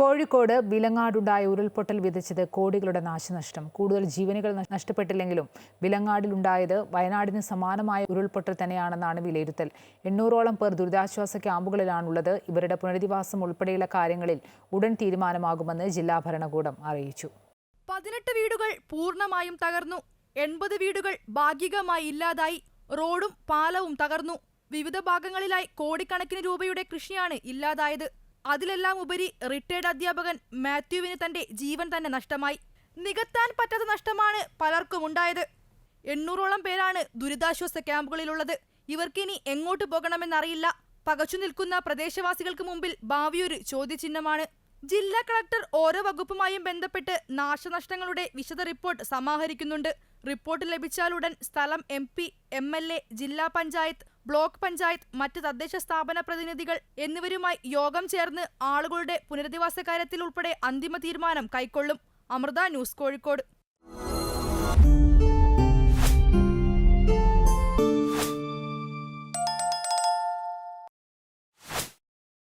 കോഴിക്കോട് വിലങ്ങാടുണ്ടായ ഉരുൾപൊട്ടൽ വിതച്ചത് കോടികളുടെ നാശനഷ്ടം. കൂടുതൽ ജീവനുകൾ നഷ്- നഷ്ടപ്പെട്ടില്ലെങ്കിലും വിലങ്ങാടിലുണ്ടായത് വയനാടിന് സമാനമായ ഉരുൾപൊട്ടൽ തന്നെയാണെന്നാണ് വിലയിരുത്തൽ. എണ്ണൂറോളം പേർ ദുരിതാശ്വാസ ക്യാമ്പുകളിലാണുള്ളത്. ഇവരുടെ പുനരധിവാസം ഉൾപ്പെടെയുള്ള കാര്യങ്ങളിൽ ഉടൻ തീരുമാനമാകുമെന്ന് ജില്ലാ ഭരണകൂടം അറിയിച്ചു. പതിനെട്ട് വീടുകൾ പൂർണമായും തകർന്നു. എൺപത് വീടുകൾ ഭാഗികമായി ഇല്ലാതായി. റോഡും പാലവും തകർന്നു. വിവിധ ഭാഗങ്ങളിലായി കോടിക്കണക്കിന് രൂപയുടെ കൃഷിയാണ് ഇല്ലാതായത്. അതിലെല്ലാം ഉപരി റിട്ടയർഡ് അധ്യാപകൻ മാത്യുവിന് തന്റെ ജീവൻ തന്നെ നഷ്ടമായി. നികത്താൻ പറ്റാത്ത നഷ്ടമാണ് പലർക്കും ഉണ്ടായത്. എണ്ണൂറോളം പേരാണ് ദുരിതാശ്വാസ ക്യാമ്പുകളിലുള്ളത്. ഇവർക്കിനി എങ്ങോട്ട് പോകണമെന്നറിയില്ല. പകച്ചു നിൽക്കുന്ന പ്രദേശവാസികൾക്ക് മുമ്പിൽ ഭാവിയൊരു ചോദ്യചിഹ്നമാണ്. ജില്ലാ കളക്ടർ ഓരോ വകുപ്പുമായും ബന്ധപ്പെട്ട് നാശനഷ്ടങ്ങളുടെ വിശദ റിപ്പോർട്ട് സമാഹരിക്കുന്നുണ്ട്. റിപ്പോർട്ട് ലഭിച്ചാലുടൻ സ്ഥലം M P M L A ജില്ലാ പഞ്ചായത്ത് ബ്ലോക്ക് പഞ്ചായത്ത് മറ്റ് തദ്ദേശ സ്ഥാപന പ്രതിനിധികൾ എന്നിവരുമായി യോഗം ചേർന്ന് ആളുകളുടെ പുനരധിവാസ കാര്യത്തിൽ ഉൾപ്പെടെ അന്തിമ തീരുമാനം കൈക്കൊള്ളും. അമൃത ന്യൂസ് കോഴിക്കോട്.